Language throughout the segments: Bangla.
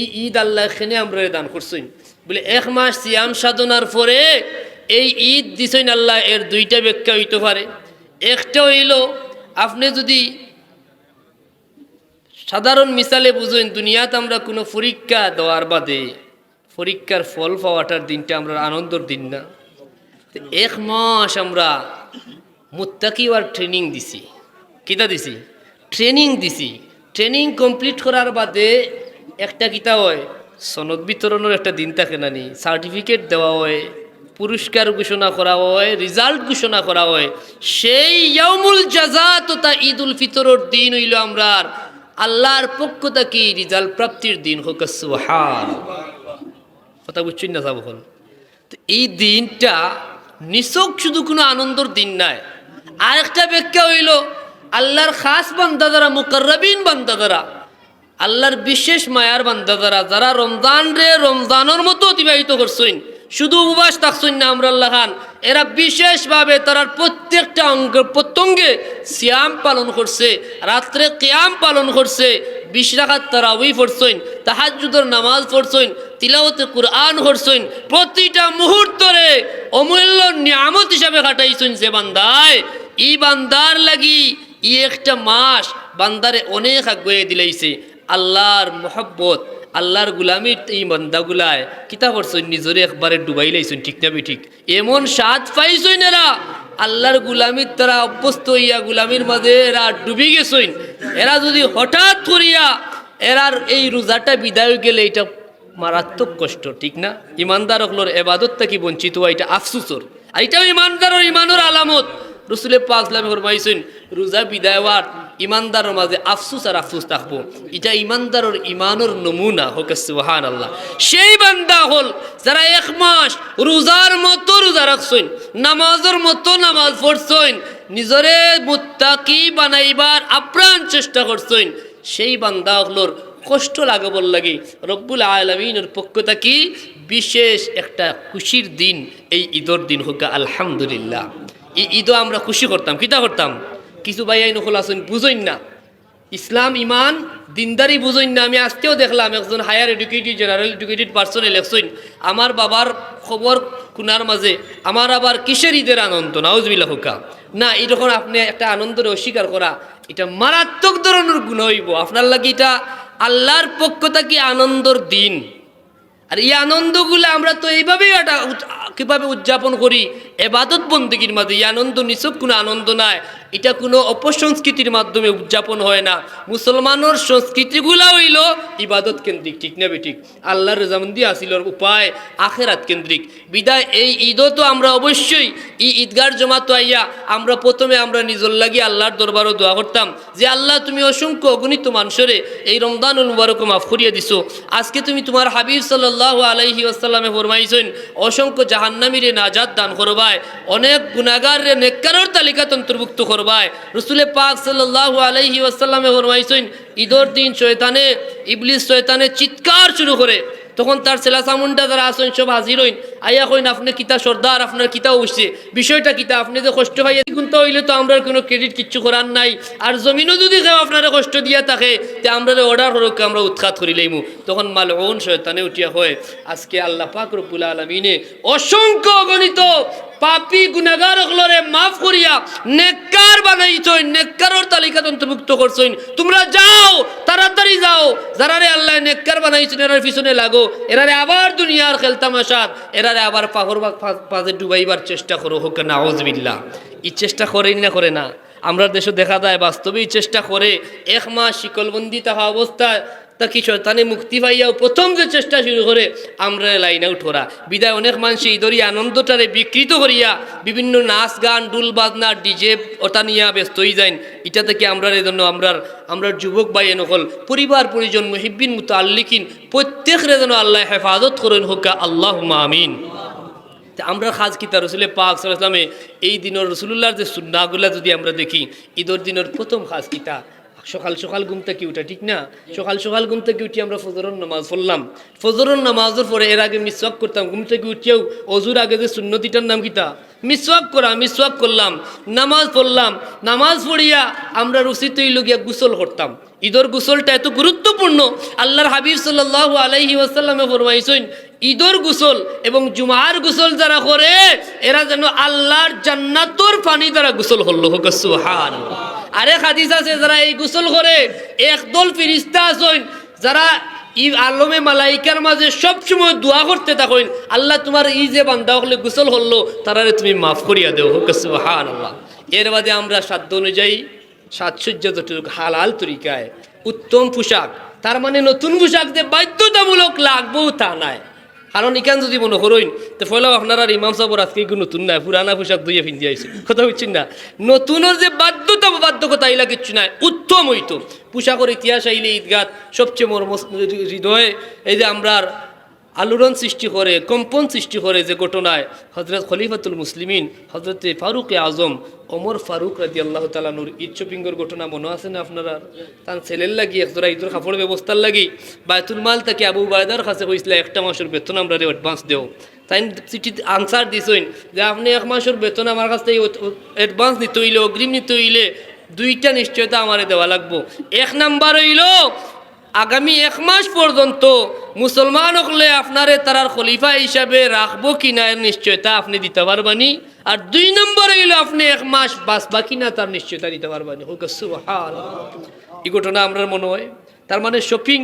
ই ঈদ আল্লাহ এখানে আমরা দান করছেন বলে, এক মাস সিয়াম সাধনার পরে এই ঈদ দিছেন আল্লাহ, এর দুইটা ব্যাখ্যা হইতে পারে। একটা হইল, আপনি যদি সাধারণ মিসালে বুঝুন, দুনিয়াতে আমরা কোনো পরীক্ষা দেওয়ার বাদে পরীক্ষার ফল পাওয়াটার দিনটা আমরা আনন্দর দিন না। এক মাস আমরা মুত্তাকি আর ট্রেনিং দিছি। কিতা দিছি? ট্রেনিং দিছি। ট্রেনিং কমপ্লিট করার বাদে একটা কিতা হয়, সনদ বিতরণের একটা দিন থাকে নানি সার্টিফিকেট দেওয়া হয়, পুরস্কার ঘোষণা করা হয় রেজাল্ট ঘোষণা করা হয়। সেই ইয়ামুল জাজা তথা ঈদ উল ফিতরের দিন হইল আমরা আল্লাহর পক্ষ থেকে রেজাল্ট প্রাপ্তির দিন হোক সুহান কথা বুঝছেন না যাব তো এই দিনটা নিছক শুধু কোনো আনন্দর দিন নাই। আর একটা ব্যাখ্যা হইল, আল্লাহর খাস বান্দা দ্বারা মুকর্রবিন বান্দা দ্বারা আল্লাহর বিশেষ মায়ার বান্দা যারা যারা রমজান রে রমজানের মতো অতিবাহিত করছেন, শুধু উপবাস থাকছেন না আমরা আল্লাহ খান, এরা বিশেষভাবে তারা প্রত্যেকটা অঙ্গ, প্রত্যঙ্গে সিয়াম পালন করছে, রাত্রে কেয়াম পালন করছে, বিশ রাখাত তারাউই পড়ছেন তাহাজুদর নামাজ পড়ছেন তিলাওতে কুরআন করছেন, প্রতিটা মুহূর্তরে অমূল্য নিয়ামত হিসাবে কাটাইছেন যে বান্দায়। ই বান্দার লাগি ই একটা মাস বান্দারে অনেক আগুয়ে দিলাইছে। আল্লাহর মোহব্বত, আল্লাহর গুলামির এই বান্দাগুলায় কিতা করছেন নিজরে একবারে ডুবাই লাইছেন, ঠিক না ঠিক এমন স্বাদ পাইছেন এরা, আল্লাহর গুলামির তারা অভ্যস্ত হইয়া গুলামির মাঝে এরা ডুবি গেছেন। এরা যদি হঠাৎ করিয়া এরার এই রোজাটা বিদায় গেলে এটা মারাত্মক কষ্ট, ঠিক না? ইমানদার হলোর এবাদত থেকে বঞ্চিত হওয়া এটা আফসুসর। আর এটাও ইমানদারের ইমানের আলামত। রসুলের পাঁচলামে ফরমাইছেন, রোজা বিদায় হওয়ার ইমানদারের মাঝে আফসুস আর আফসুস থাকব। এটা ইমানদারের ইমানের নমুনা হোক সুহান আল্লাহ সেই বান্দা হল যারা এক মাস রোজার মতো রোজা রাখছেন, নামাজের মতো নামাজ পড়ছেন, নিজরে মুত্তাকি বানাইবার আপ্রাণ চেষ্টা করছেন। সেই বান্দা হলোর কষ্ট লাগাবর লাগে রব্বুল আলমিনের পক্ষ থাকি বিশেষ একটা খুশির দিন, এই ঈদর দিন হোক, আলহামদুলিল্লাহ। এই ঈদও আমরা খুশি করতাম, কিতা করতাম? কিছু ভাইয়াই নকল আসেন বুঝইন না। ইসলাম, ইমান, দিনদারি বুঝইন না। আমি আজকেও দেখলাম একজন higher educated general educated person election আমার বাবার খবর কুনার মাঝে, আমার আবার কিসের ঈদের আনন্দ? নাউজবিল্লা হুকা না এরকম আপনি একটা আনন্দের অস্বীকার করা, এটা মারাত্মক ধরনের গুণ হইব। আপনার লাগে এটা আল্লাহর পক্ষ থেকে আনন্দর দিন। আর এই আনন্দগুলো আমরা তো এইভাবেই এটা কীভাবে উদযাপন করি? এবাদত বন্দীগীর মাঝে। এই আনন্দ নিছক কোনো আনন্দ নাই। এটা কোনো অপসংস্কৃতির মাধ্যমে উদযাপন হয় না। মুসলমানের সংস্কৃতিগুলা হইল ইবাদত কেন্দ্রিক, ঠিক না ঠিক আল্লাহর রেজামন্দি আসিলর উপায় আখেরাত কেন্দ্রিক। বিদায়, এই ঈদও তো আমরা অবশ্যই ই ঈদগার জমাতো আইয়া আমরা প্রথমে আমরা নিজর লাগি আল্লাহর দরবারও দোয়া করতাম যে, আল্লাহ, তুমি অসংখ্য অগণিত মানুষরে এই রমদানুল মুবারক মাফ করিয়া দিছো। আজকে তুমি তোমার হাবিব সাল্লাহ আলাইহি আসাল্লামে ফরমাইছেন, অসংখ্য জাহান্নামীরে নাজাদ দান করবায়। অনেক গুণাগারে নেককারর তালিকাত অন্তর্ভুক্ত করবায় রসুলে পাক সাল্লাহ আলাইহি আসাল্লামে ফরমাইছেন ঈদর দিন শয়তানে, ইবলিস শয়তানে চিৎকার শুরু করে। তখন তার ছেলা চামুন্ডা যারা আসেন সব হাজির হইন। আইয়া কইন আপনি কিতা সর্দার, আপনার কিতা উঠছে বিষয়টা কিতা? আপনি যে কষ্ট পাইয়া কিন্তু হইলে তো আমরা কোনো ক্রেডিট কিচ্ছু করার নাই। আর জমিনও যদি কেউ আপনারা কষ্ট দিয়া থাকে, তে আমরা অর্ডার হরকে আমরা উৎখাত করি লাইমু। তখন মালউন শয়তানে উঠিয়া হয় আজকে আল্লাহ পাক রব্বুল আলমিনে অসংখ্য অগণিত পাপি গুনাগার হলরে মাফ করিয়া নেককার বানাইছই নেককারর তালিকাত অন্তর্ভুক্ত করছইন। তোমরা যাও, তাড়াতাড়ি যাও। যারা রে আল্লাহ নেককার বানাইছেন, এরার পিছনে লাগো। এরারে আবার দুনিয়ার খেলতামাশাত এরারে আবার পাহর পাজে ডুবাইবার চেষ্টা করো, হোক না আউজবিল্লাহ এই চেষ্টা করেই না, করে না। আমরা দেশে দেখা যায়, বাস্তবেই চেষ্টা করে, এক মাস শিকলবন্দি থাকা অবস্থায় তা কি শয়তানে মুক্তি পাইয়াও প্রথম যে চেষ্টা শুরু করে, আমরা লাইন করা বিদায় অনেক মানুষ ঈদরি আনন্দটারে বিকৃত করিয়া বিভিন্ন নাচ গান ডুল বাজনা, ডিজে ওটা নিয়ে ব্যস্ত হয়ে যাইন। এটা থেকে আমরা এই জন্য আমরা আমরা যুবক ভাই নকল, পরিবার, পরিজন মহিবিন মতো আল্লিকিন প্রত্যেকের যেন আল্লাহ হেফাজত করেন হোক আল্লাহ মামিন আমরা খাজ কিতা রসুলের পাক সালামে এই দিনের রসুল্লাহর যে সুন্নাগুলা যদি আমরা দেখি, ঈদর দিনের প্রথম খাজ কিতা সকাল সকাল ঘুম থেকে উঠা, ঠিক না? সকাল সকাল ঘুম থেকে উঠি আমরা ফজরের নামাজ পড়লাম। ফজরের নামাজের পরে এর আগে মিসওয়াক করতাম। ঘুম থেকে উঠিয়েও অজুর আগে যে সুন্নতিটার নাম কিতা মিসওয়াক করা, মিসওয়াক করলাম। নামাজ পড়লাম। নামাজ পড়িয়া আমরা রুসিত গিয়া গোসল করতাম। ঈদর গোসলটা এত গুরুত্বপূর্ণ। আল্লাহর হাবিব সাল্লাহ আলাইহি ওয়াসাল্লামে ফরমাইছেন, ঈদর গোসল এবং জুমার গোসল যারা করে, এরা যেন আল্লাহর জান্নাতর পানি দ্বারা গোসল হল্লো হোক সুহান আরে হাদিস আছে, যারা এই গোসল করে একদল ফিরিস্তা আছেন, যারা ই আলমে মালাইকার মাঝে সবসময় দোয়া করতে থাকেন, আল্লাহ তোমার ই যে বান্দা হলে গোসল হল্লো তারারে তুমি মাফ করিয়া দেও সুহান আল্লাহ এর বাদে আমরা সাধ্য অনুযায়ী সাজসজ্জা যতটুকু হালাল তরিকায়, উত্তম পোশাক, তার মানে নতুন পোশাক যে বাধ্যতামূলক লাগবো তা নাই কারণ ইকান যদি মনে করইন তো ফলে আপনার আর ইমাম সাহর আজকে একটু নতুন না পুরানা পোশাক দুইয়ে ফিন্দি আইছে। কথা হচ্ছেন না? নতুনের যে বাধ্যতা, বাধ্যকতা আইলা কিচ্ছু নাই। উত্তম হইতো। পোশাকের ইতিহাস আইলে ঈদগাত সবচেয়ে মর্ম হৃদয়ে, এই যে আমরা আলোড়ন সৃষ্টি করে, কম্পন সৃষ্টি করে যে ঘটনায় হজরত খলিফাতুল মুসলিমিন হজরত ফারুক আজম, ওমর ফারুক রাজি আল্লাহ তালানুর শপিংয়ের ঘটনা মনে আছে না আপনারা? তার ছেলের লাগি একজোড়া ঈদের কাপড় ব্যবস্থার লাগি, বায়তুল মাল তাকে আবু বায়দার কাছে কইছিল একটা মাসের বেতন আমরা অ্যাডভান্স দেও। তাই চিঠি আনসার দিছেন যে, আপনি এক মাসের বেতন আমার কাছ থেকে অ্যাডভান্স নিতে হইলে, অগ্রিম নিতে হইলে দুইটা নিশ্চয়তা আমারে দেওয়া লাগবো। এক নাম্বার হইল আগামী এক মাস পর্যন্ত মুসলমান হলে আপনারে তারার খলিফা হিসাবে রাখব কিনা এর নিশ্চয়তা আপনি দিতে পারবানি? আর দুই নম্বর হইলে আপনি এক মাস বাঁচবা কিনা তার নিশ্চয়তা দিতে পারবানি। এই ঘটনা আমরা মনে হয়। তার মানে শপিং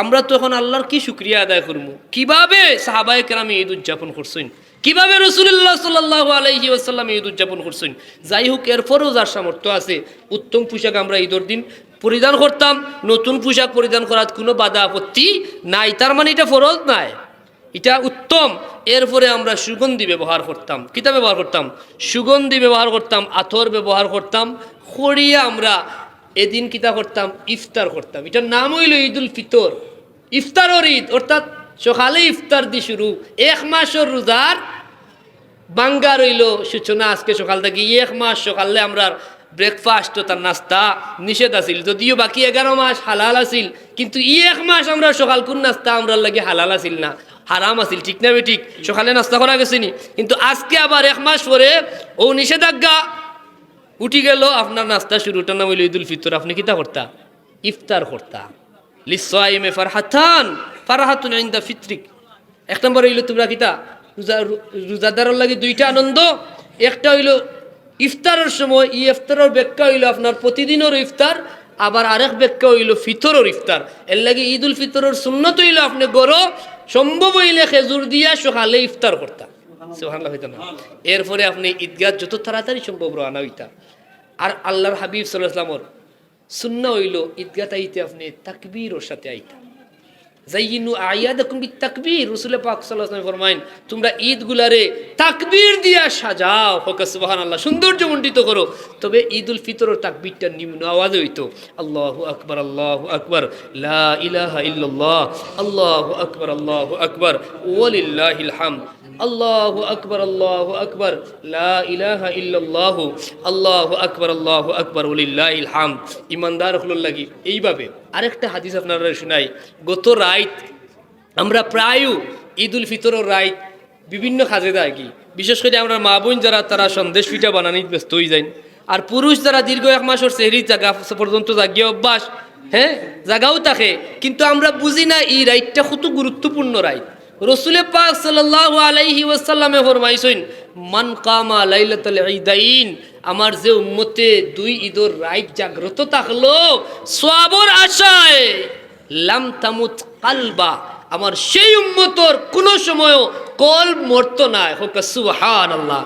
আমরা তো এখন আল্লাহর কি শুক্রিয়া আদায় করব? কীভাবে সাহাবায় কেরামে ঈদ উদযাপন করছেন? কীভাবে রসুল্লাহ সাল্লাহ আলাইহি আসাল্লাম ঈদ উদযাপন করছেন? যাই হোক এরপরও যার সামর্থ্য আছে। উত্তম পোশাক আমরা ঈদের দিন পরিধান করতাম, নতুন পোশাক পরিধান করার কোনো বাধা আপত্তি নাই। তার মানে এটা ফরজ নাই। এটা উত্তম। এরপরে আমরা সুগন্ধি ব্যবহার করতাম। কিতা ব্যবহার করতাম? সুগন্ধি ব্যবহার করতাম, আথর ব্যবহার করতাম, খড়িয়া আমরা এদিন কিতা করতাম? ইফতার করতাম। এটার নাম হইল ঈদুল ফিতর। ইফতারর ঈদ, অর্থাৎ সকালে ইফতার দি শুরু। এক মাসের রোজার বাঙ্গা রইল সূচনা আজকে সকাল থেকে। এক মাস সকালে আমরা ব্রেকফাস্ট তার নাস্তা নিষেধ আছিল। যদিও বাকি এগারো মাস হালাল আছিল, কিন্তু ই এক মাস আমরা সকাল কোন নাস্তা আমরা লাগে হালাল আছিল না। হারাম আছিল, ঠিক না ঠিক? সকালে নাস্তা করা গেছে নি। কিন্তু আজকে আবার এক মাস পরে ও নিষেধাজ্ঞা উঠি গেল, আপনার নাস্তা শুরুটা নাম হইল ঈদুল ফিতর। আপনি কিতা করতা? ইফতার করতা। লিসাইমে ফারহাতান, ফারহাতুন ইনদা ফিত্রিক। এক নম্বর হইল তোমরা কিতা? রোজা রোজাদারের লাগে দুইটা আনন্দ, একটা হইল ইফতারের সময় ই ইফতারের ব্যাখ্যা হইল আপনার প্রতিদিনের ইফতার, আবার আরেক ব্যাখ্যা হইল ফিতরের ইফতার। এর লাগে ঈদ উল ফিতরের সুন্নত হইল আপনি গরো, সম্ভব হইলে খেজুর দিয়া সকালে ইফতার করতাম এরপরে আপনি ঈদগাহ যত তাড়াতাড়ি সম্ভব রানা হইতা। আর আল্লাহর হাবিব সাল্লাহ ইসলামর সুন্না হইল ঈদগাহ আইতে আপনি তাকবীর ওর সাথে আইতা। জাইনু আয়াদাকুম বিতাকবীর রাসূল পাক সাল্লাল্লাহু আলাইহি ফরমায়েন তোমরা ঈদগুলারে তাকবীর দিয়া সাজাও। ফোকাস সুবহানাল্লাহ সৌন্দর্য মণ্ডিত করো। তবে ঈদুল ফিতরের তাকবীরটা নিম্ন আওয়াজে হইতো। আল্লাহু আকবার আল্লাহু আকবার, লা ইলাহা ইল্লাল্লাহ, আল্লাহু আকবার আল্লাহু আকবার, ওয়ালিল্লাহিল হামদ। আল্লাহু আকবার আল্লাহু আকবার ইলাহা ইল্লাল্লাহ, আল্লাহু আকবার আল্লাহু আকবার, ওয়ালিল্লাহিল হামদ। ইমানদার লাগি, এইভাবে আরেকটা হাদিস আপনারা শুনাই। গত রাইত আমরা প্রায় ঈদ উল ফিতরের রাইত বিভিন্ন খাজে দেয় কি বিশেষ করে আমরা মা বোন যারা, তারা সন্দেশ পিঠা বানানিত ব্যস্ত হয়ে যায় আর পুরুষ যারা দীর্ঘ এক মাসের সেহরি জাগা পর্যন্ত জাগিয়ে অভ্যাস হ্যাঁ জাগাও থাকে। কিন্তু আমরা বুঝি না, এই রাইটটা কত গুরুত্বপূর্ণ রাইট রসুলে পাক সাল্লাল্লাহু আলাইহি ওয়াসাল্লামে ফরমাইছেন, মান কামা লাইলাতুল ঈদাইন আমার যে উম্মতে দুই ঈদর রাইট জাগ্রত থাকল সওয়াবর আশায়, লাম তামুত কালবা আমার সেই উম্মতর কোনো সময়ও কল মরতো না হোক সুবহান আল্লাহ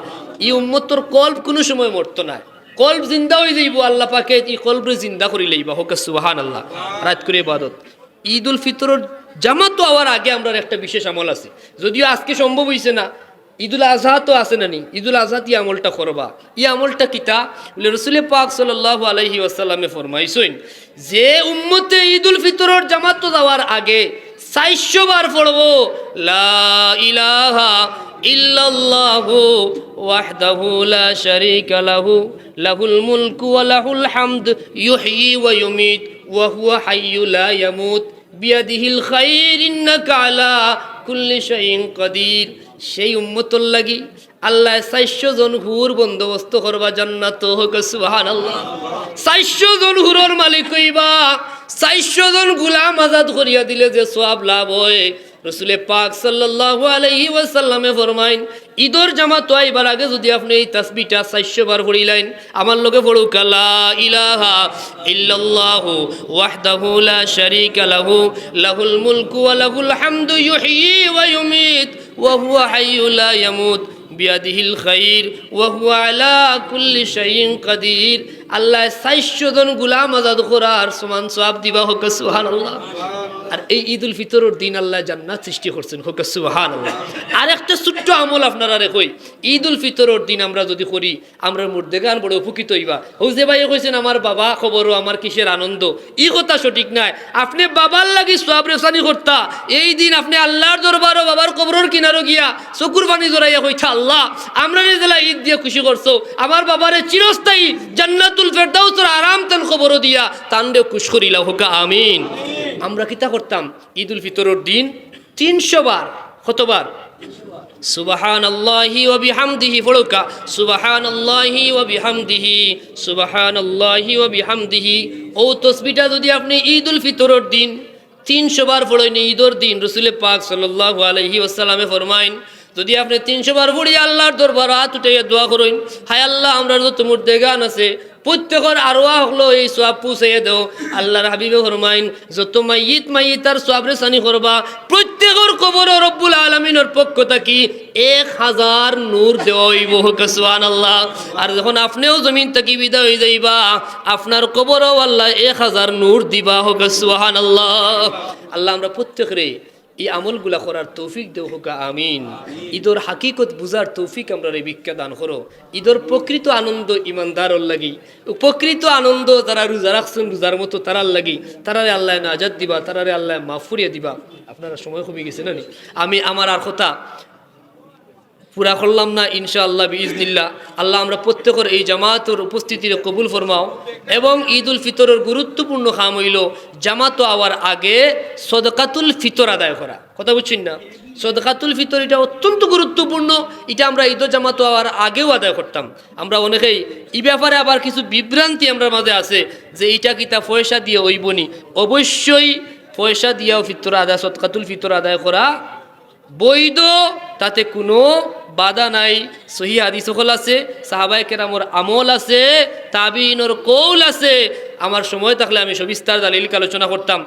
এই উম্মতর কল কোনো সময় মরতো না কলব জিন্দা হয়ে যাইব, আল্লাহ পাকে এই কলবরে জিন্দা করি লইবা হোক সুবহান আল্লাহ রাত করে ইবাদত। ঈদ উল ফিতরের জামাত তো হওয়ার আগে আমরা একটা বিশেষ আমল আছে। যদিও আজকে সম্ভব হয়েছে না, ঈদুল আজহা তো আছে না নি? ঈদুল আজহাত ই আমলটা করবা? ই আমলটা কিতা বলে রসুলের পাক সাল্লাহ আলহি ওয়াসাল্লামে ফরমাইছেন, যে উম্মতে ঈদুল ফিতরের জামাত তো যাওয়ার আগে চারশো বার পড়ব, লা ইলাহা ইল্লাল্লাহু ওয়াহদাহু লা শারীকা লাহু, লাহুল মুলকু ওয়া লাহুল হামদ, ইউহয়ি ওয়া ইউমিত, ওয়া হুয়া হাইয়্যু লা ইয়ামুত। বিয়াদিহিল খাইর কুল্লি শাইইন কদির। সেই উম্মতর লাগি আল্লাহ চারশো জন হুর বন্দোবস্ত করবা জান্নাত হোক, সুবহানাল্লাহ। চারশো জন হুরর মালিক হইবা, চারশো জন গুলাম আজাদ করিয়া দিলে যে সব লাভ হয়। রসুলে পাক সাল্লাল্লাহু আলাইহি ওয়াসাল্লামে ফরমাইন, ঈদর জামাত আইবার আগে যদি আপনি এই তাসবিটা চারশো বার পড়িলেন, আমার লগে পড়ু কালা ইলাহা ইল্লাল্লাহু ওয়াহদাহু লা শারীকা লাহু, লাহুল মুলকু ওয়া লাহুল হামদু ইউহয়ি ওয়া ইউমীত, ওয়া হুয়া হাইয়্যু লা ইয়ামুত, বিয়াদিহিল খাইর, ওয়া হুয়া আলা কুল্লি শাইইন কাদির। আল্লাহ জন গুলাম আজাদ করার সমান সওয়াব দিবা হোক, সুবহানাল্লাহ। আর এই ঈদ উল ফিতরের দিন আল্লাহ জান্নাত সৃষ্টি করছেন। হোক, সুবহানাল্লাহ। আর একটা ছোট্ট আমল আপনারা রেখই ঈদ উল ফিতরের দিন আমরা যদি করি, আমরা মধ্যে গান বড় উপকৃত হইবা। হুজে ভাই কইছেন, আমার বাবা খবরও আমার কিসের আনন্দ? ই কথা সঠিক নাই। আপনি বাবার লাগি সব রেসানি করতা, এই দিন আপনি আল্লাহর দরবারও বাবার কবরের কিনারও গিয়া চকুর পানি জড়াইয়া কইতা আল্লাহ, আমরা নিজেলা ঈদ দিয়ে খুশি করছ, আমার বাবারে চিরস্থায়ী জান্নাতুল ফেরদাউসের আরাম তান খবরও দিয়া তান্ডে খুশ করিলা হোক, আমিন। আমরা কিতা করতাম? ঈদ উল ফিতরের দিন তিনশো বার, কতবার? সুবাহান আল্লাহি ওয়া বিহামদিহি পড়ুকা সুবাহান আল্লাহি ওয়া বিহামদিহি সুবাহান আল্লাহি ওয়া বিহামদিহি। ও তসবিটা যদি আপনি ঈদ উল ফিতরের দিন তিনশো বার পড়েন, ঈদর দিন রসুল পাক সাল আলহি ওসালামে ফরমাইন যদি আপনি তিনশো বার পড়ি আল্লাহর দরবার হাত উঠে দোয়া করুন, হায় আল্লাহ, আমরা যত মূর্তে গান আছে, প্রত্যেকের আরোয়া হলো এই সোয়াব পুষাইয়ে দেও। আল্লাহর হাবিবে ফরমাইন, যত মাইত মাইয়িত তার সোয়াবরে সানি করবা, প্রত্যেকের কবর রব্বুল আলমিনের পক্ষ থাকি এক হাজার নূর দেওয়া হইব সুহান আল্লাহ আর যখন আপনিও জমিন থাকি বিদায় হয়ে যাইবা, আপনার কবরও আল্লাহ এক হাজার নূর দিবা, হোক সুহান আল্লাহ আল্লাহ আমরা প্রত্যেকরে এই আমলগুলা করার তৌফিক দেও হোক, আমিন। ঈদর হাকিকত বুঝার তৌফিক আমরা রে ভিক্ষা দান করো। ঈদর প্রকৃত আনন্দ ইমানদার লাগি। প্রকৃত আনন্দ যারা রোজা রাখছেন রোজার মতো তারার লাগি। তারারে আল্লাহ নাজাদ দিবা, তারারে আল্লাহ মাফুরিয়া দিবা। আপনারা সময় কমে গেছে নি? আমি, আমার আর কথা পুরা করলাম না, ইনশাআল্লাহ বিজনিল্লাহ আল্লাহ আমরা প্রত্যেকের এই জামাতের উপস্থিতির কবুল ফরমাও। এবং ঈদ উল ফিতরের গুরুত্বপূর্ণ কাম হইল জামাত আওয়ার আগে সদকাতুল ফিতর আদায় করা। কথা বুঝছেন না? সদকাতুল ফিতর এটা অত্যন্ত গুরুত্বপূর্ণ। এটা আমরা ঈদ জামাত আওয়ার আগেও আদায় করতাম। আমরা অনেকেই এই ব্যাপারে আবার কিছু বিভ্রান্তি আমরা মাঝে আছে যে এইটা কিতা পয়সা দিয়ে ওইবনি অবশ্যই পয়সা দিয়াও ফিতর আদায়, সদকাতুল ফিতর আদায় করা বৈধ, তাতে কোনো বাধা নাই। সহি আদি সকল আছে সাহাবাই কেরামর আমল আছে তাবিনর কৌল আছে। আমার সময় থাকলে আমি সবিস্তার দালিলকে আলোচনা করতাম।